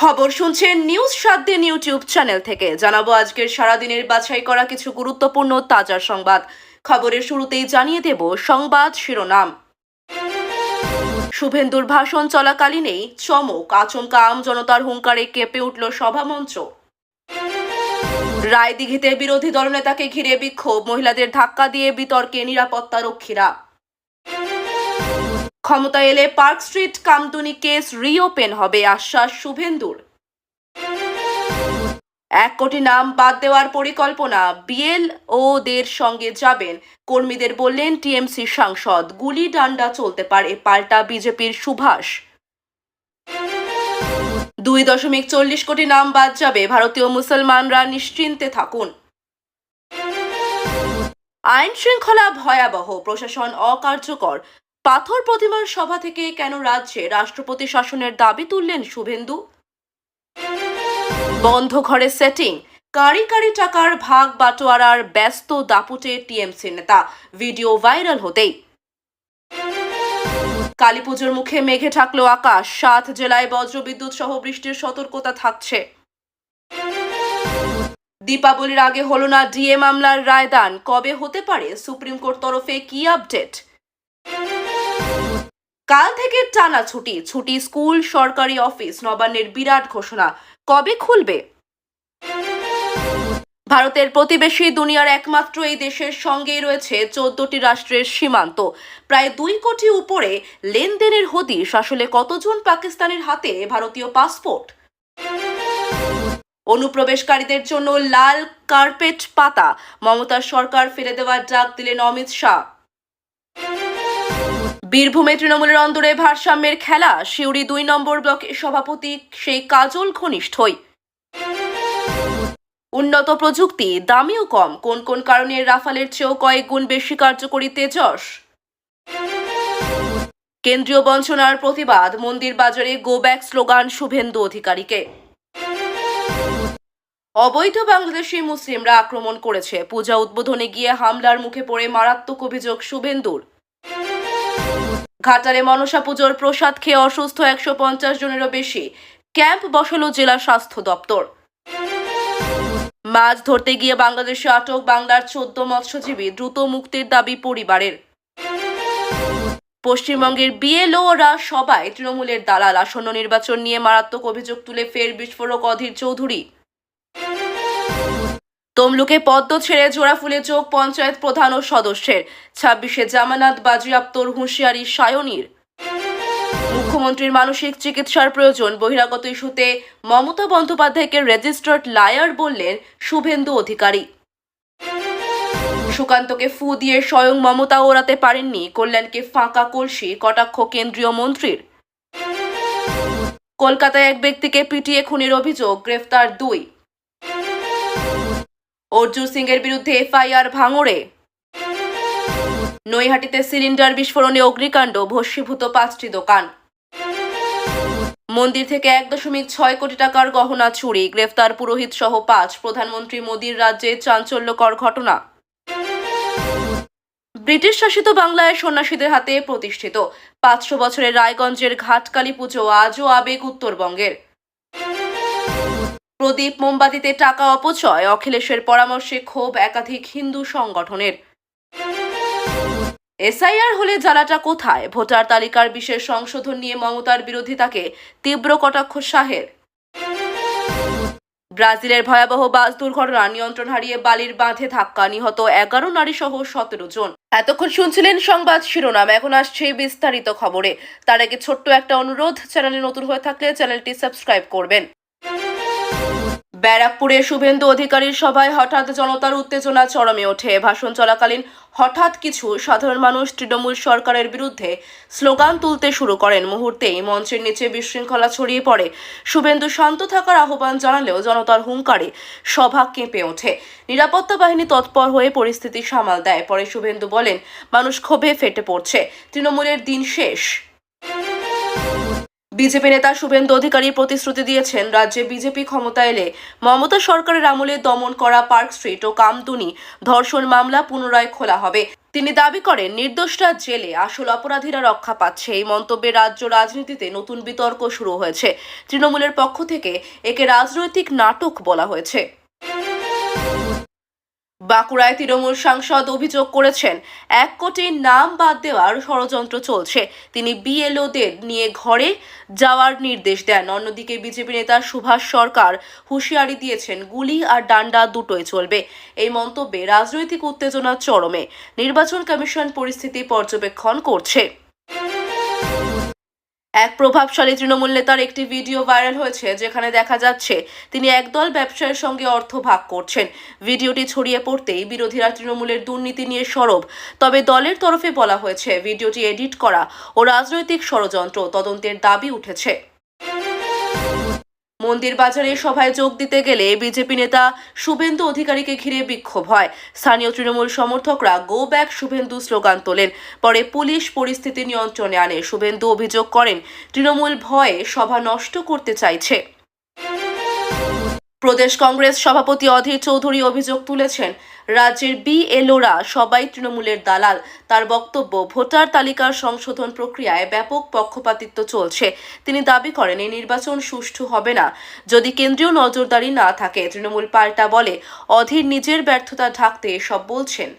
খবর শুনছেন নিউজ সাত দিন ইউটিউব চ্যানেল থেকে। জানাব আজকের সারাদিনের বাছাই করা কিছু গুরুত্বপূর্ণ তাজা সংবাদ। খবরের শুরুতেই জানিয়ে দেব সংবাদ শিরোনাম। শুভেন্দুর ভাষণ চলাকালীনেই চমক, আচমকা আম জনতার হুঙ্কারে কেঁপে উঠল সভামঞ্চ। রায়দিঘিতে বিরোধী দলনেতাকে ঘিরে বিক্ষোভ, মহিলাদের ধাক্কা দিয়ে বিতর্কে নিরাপত্তা রক্ষীরা ক্ষমতা এলে park street Kamduni case reopen হবে আশ্বাস শুভেন্দুর। এক কোটি নাম বাদ দেওয়ার পরিকল্পনা বিএল ওদের সঙ্গে যাবেন। কর্মীদের বললেন, টিএমসি সাংসদ, গুলি ডান্ডা চলতে পারে, পাল্টা বিজেপির সুভাষ। দুই দশমিক চল্লিশ কোটি নাম বাদ যাবে, ভারতীয় মুসলমানরা নিশ্চিন্তে থাকুন। আইন শৃঙ্খলা ভয়াবহ, প্রশাসন অকার্যকর পাথর প্রতিমার সভা থেকে কেন রাজ্যে রাষ্ট্রপতি শাসনের দাবি তুললেন শুভেন্দু? বন্ধ ঘরে সেটিং কারি কারি টাকার ভাগ বাটোয়ারার ব্যস্ত দাপুটে টিএমসি নেতা, ভিডিও ভাইরাল হতেই। কালী পুজোর মুখে মেঘে ঢাকলো আকাশ, সাত জেলায় বজ্রবিদ্যুৎ সহ বৃষ্টির সতর্কতা থাকছে। দীপাবলির আগে হলো না ডিএ মামলার রায়দান, কবে হতে পারে? সুপ্রিম কোর্ট তরফে কি আপডেট? কাল থেকে টানা ছুটি ছুটি স্কুল, সরকারি অফিস, নবান্নের বিরাট ঘোষণা। কবে খুলবে? ভারতের প্রতিবেশী দুনিয়ার একমাত্র এই দেশের সঙ্গেই রয়েছে চোদ্দটি রাষ্ট্রের সীমান্ত। প্রায় দুই কোটি উপরে লেনদেনের হদিশ। আসলে কতজন পাকিস্তানের হাতে ভারতীয় পাসপোর্ট? অনুপ্রবেশকারীদের জন্য লাল কার্পেট পাতা। মমতার সরকার ফেলে দেওয়ার ডাক দিলেন অমিত শাহ। বীরভূমে তৃণমূলের অন্দরে ভারসাম্যের খেলা। শিউরি দুই নম্বর ব্লকের সভাপতি সেই কাজল ঘনিষ্ঠই উন্নত প্রযুক্তি, দামিও কম। কোন কোন কারণে রাফালের চেয়েও কয়েক গুণ বেশি কার্যকরী তেজস? কেন্দ্রীয় বঞ্চনার প্রতিবাদ, মন্দির বাজারে গো ব্যাক স্লোগান শুভেন্দু অধিকারীকে। অবৈধ বাংলাদেশি মুসলিমরা আক্রমণ করেছে। পূজা উদ্বোধনে গিয়ে হামলার মুখে পড়ে মারাত্মক অভিযোগ শুভেন্দুর। ঘাটালে মনসা পুজোর প্রসাদ খেয়ে অসুস্থ একশো পঞ্চাশ জনেরও বেশি। ক্যাম্প বসালো জেলা স্বাস্থ্য দপ্তর। মাছ ধরতে গিয়ে বাংলাদেশে আটক বাংলার চোদ্দ মৎস্যজীবী দ্রুত মুক্তির দাবি পরিবারের। পশ্চিমবঙ্গের বিএলওরা সবাই তৃণমূলের দালাল আসন্ন নির্বাচন নিয়ে মারাত্মক অভিযোগ তুলে ফের বিস্ফোরক অধীর চৌধুরী। তমলুকে পদ্ম ছেড়ে জোড়াফুলে চোখ পঞ্চায়েত প্রধান ও সদস্যের। ছাব্বিশে জামানাত বাজেয়াপ্তর হুঁশিয়ারি সায়নির। মুখ্যমন্ত্রীর মানসিক চিকিৎসার প্রয়োজন, বহিরাগত ইস্যুতে মমতা বন্দ্যোপাধ্যায়কে রেজিস্টার্ড লায়ার বললেন শুভেন্দু অধিকারী। সুকান্তকে ফু দিয়ে স্বয়ং মমতা ওড়াতে পারেননি, কল্যাণকে ফাঁকা কলসি, কটাক্ষ কেন্দ্রীয় মন্ত্রীর। কলকাতায় এক ব্যক্তিকে পিটিয়ে খুনের অভিযোগ, গ্রেফতার দুই। অর্জুন সিং এর বিরুদ্ধে এফআইআর ভাঙড়ে। নৈহাটিতে সিলিন্ডার বিস্ফোরণে অগ্নিকাণ্ড, ভস্মীভূত পাঁচটি দোকান। মন্দির থেকে এক দশমিক ছয় কোটি টাকার গহনা চুরি, গ্রেফতার পুরোহিত সহ পাঁচ, প্রধানমন্ত্রী মোদীর রাজ্যে চাঞ্চল্যকর ঘটনা। ব্রিটিশ শাসিত বাংলায় সন্ন্যাসীদের হাতে প্রতিষ্ঠিত। পাঁচশো বছরের রায়গঞ্জের ঘাটকালী পুজো আজও আবেগ উত্তরবঙ্গের। প্রদীপ মোমবাতিতে টাকা অপচয়, অখিলেশের পরামর্শে ক্ষোভ একাধিক হিন্দু সংগঠনের। এসআইআর হলে জ্বালাটা কোথায়? ভোটার তালিকার বিশেষ সংশোধন নিয়ে মমতার বিরোধিতাকে তীব্র কটাক্ষ শাহের। ব্রাজিলের ভয়াবহ বাস দুর্ঘটনা, নিয়ন্ত্রণ হারিয়ে বালির বাঁধে ধাক্কা, নিহত এগারো নারী সহ সতেরো জন। এতক্ষণ শুনছিলেন সংবাদ শিরোনাম, এখন আসছে বিস্তারিত খবরে। তার আগে ছোট্ট একটা অনুরোধ, চ্যানেলে নতুন হয়ে থাকলে চ্যানেলটি সাবস্ক্রাইব করবেন। ব্যারাকপুরে শুভেন্দু অধিকারীর সভায় হঠাৎ জনতার উত্তেজনা চরমে ওঠে। ভাষণ চলাকালীন হঠাৎ কিছু সাধারণ মানুষ তৃণমূল সরকারের বিরুদ্ধে স্লোগান তুলতে শুরু করেন। মুহূর্তেই মঞ্চের নিচে বিশৃঙ্খলা ছড়িয়ে পড়ে। শুভেন্দু শান্ত থাকার আহ্বান জানালেও জনতার হুঙ্কারে সভা কেঁপে ওঠে। নিরাপত্তা বাহিনী তৎপর হয়ে পরিস্থিতি সামাল দেয়। পরে শুভেন্দু বলেন, মানুষ ক্ষোভে ফেটে পড়ছে। তৃণমূলের দিন শেষ। বিজেপি নেতা শুভেন্দু অধিকারী প্রতিশ্রুতি দিয়েছেন রাজ্যে বিজেপি ক্ষমতা এলে মমতা সরকারের আমলে দমন করা পার্ক স্ট্রিট ও কামদুনি ধর্ষণ মামলা পুনরায় খোলা হবে। তিনি দাবি করেন, নির্দোষরা জেলে আসল অপরাধীরা রক্ষা পাচ্ছে। এই মন্তব্যে রাজ্য রাজনীতিতে নতুন বিতর্ক শুরু হয়েছে। তৃণমূলের পক্ষ থেকে একে রাজনৈতিক নাটক বলা হয়েছে। বাঁকুড়ায় তৃণমূল সাংসদ অভিযোগ করেছেন, এক কোটির নাম বাদ দেওয়ার ষড়যন্ত্র চলছে। তিনি বিএলওদের নিয়ে ঘরে যাওয়ার নির্দেশ দেন। অন্যদিকে বিজেপি নেতা সুভাষ সরকার হুঁশিয়ারি দিয়েছেন, গুলি আর ডান্ডা দুটোই চলবে। এই মন্তব্যে রাজনৈতিক উত্তেজনা চরমে। নির্বাচন কমিশন পরিস্থিতি পর্যবেক্ষণ করছে। এক প্রভাবশালী তৃণমূল নেতার একটি ভিডিও ভাইরাল হয়েছে, যেখানে দেখা যাচ্ছে তিনি একদল ব্যবসায়ীর সঙ্গে অর্থ ভাগ করছেন। ভিডিওটি ছড়িয়ে পড়তেই বিরোধীরা তৃণমূলের দুর্নীতি নিয়ে সরব। তবে দলের তরফে বলা হয়েছে, ভিডিওটি এডিট করা ও রাজনৈতিক ষড়যন্ত্র তদন্তের দাবি উঠেছে। মন্দির বাজারে সভায় যোগ দিতে গেলে বিজেপি নেতা শুভেন্দু অধিকারীকে ঘিরে বিক্ষোভ হয়। স্থানীয় তৃণমূল সমর্থকরা গো ব্যাক শুভেন্দু স্লোগান তোলেন। পরে পুলিশ পরিস্থিতি নিয়ন্ত্রণে আনে। শুভেন্দু অভিযোগ করেন, তৃণমূল ভয়ে সভা নষ্ট করতে চাইছে। প্রদেশ কংগ্রেস সভাপতি অধীর চৌধুরী অভিযোগ তুলেছেন, রাজ্যের বিএলওরা সবাই তৃণমূলের দালাল। তার বক্তব্য, ভোটার তালিকার সংশোধন প্রক্রিয়ায় ব্যাপক পক্ষপাতিত্ব চলছে। তিনি দাবি করেন, এই নির্বাচন সুষ্ঠু হবে না। যদি কেন্দ্রীয় নজরদারি না থাকে, তৃণমূল পাল্টা বলে। অধীর নিজের ব্যর্থতা ঢাকতে এসব বলছেন।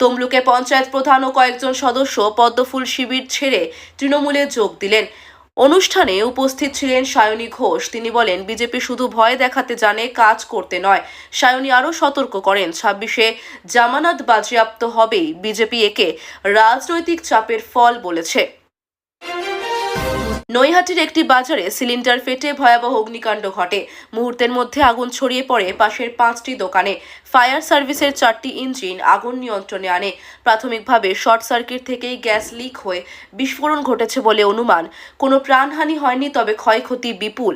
তমলুকে পঞ্চায়েত প্রধান ও কয়েকজন সদস্য পদ্মফুল শিবির ছেড়ে তৃণমূলে যোগ দিলেন। অনুষ্ঠানে উপস্থিত ছিলেন সায়নী ঘোষ। তিনি বলেন, বিজেপি শুধু ভয় দেখাতে জানে, কাজ করতে নয়। সায়নী আরও সতর্ক করেন, ছাব্বিশে জামানাত বাজেয়াপ্ত হবেই। বিজেপি একে রাজনৈতিক চাপের ফল বলেছে। নৈহাটির একটি বাজারে সিলিন্ডার ফেটে ভয়াবহ অগ্নিকাণ্ড ঘটে। মুহূর্তের মধ্যে আগুন ছড়িয়ে পড়ে পাশের পাঁচটি দোকানে। ফায়ার সার্ভিসের চারটি ইঞ্জিন আগুন নিয়ন্ত্রণে আনে। প্রাথমিকভাবে শর্ট সার্কিট থেকেই গ্যাস লিক হয়ে বিস্ফোরণ ঘটেছে বলে অনুমান। কোনো প্রাণহানি হয়নি, তবে ক্ষয়ক্ষতি বিপুল।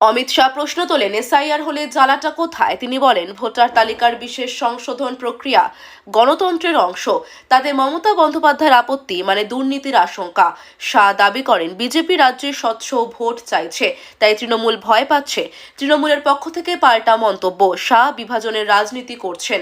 অমিত শাহ প্রশ্ন তোলেন, এসআইআর হলে জ্বালাটা কোথায়? তিনি বলেন, ভোটার তালিকার বিশেষ সংশোধন প্রক্রিয়া গণতন্ত্রের অংশ। তাতে মমতা বন্দ্যোপাধ্যায়ের আপত্তি মানে দুর্নীতির আশঙ্কা। শাহ দাবি করেন, বিজেপি রাজ্যে স্বচ্ছ ভোট চাইছে, তাই তৃণমূল ভয় পাচ্ছে। তৃণমূলের পক্ষ থেকে পাল্টা মন্তব্য, শাহ বিভাজনের রাজনীতি করছেন।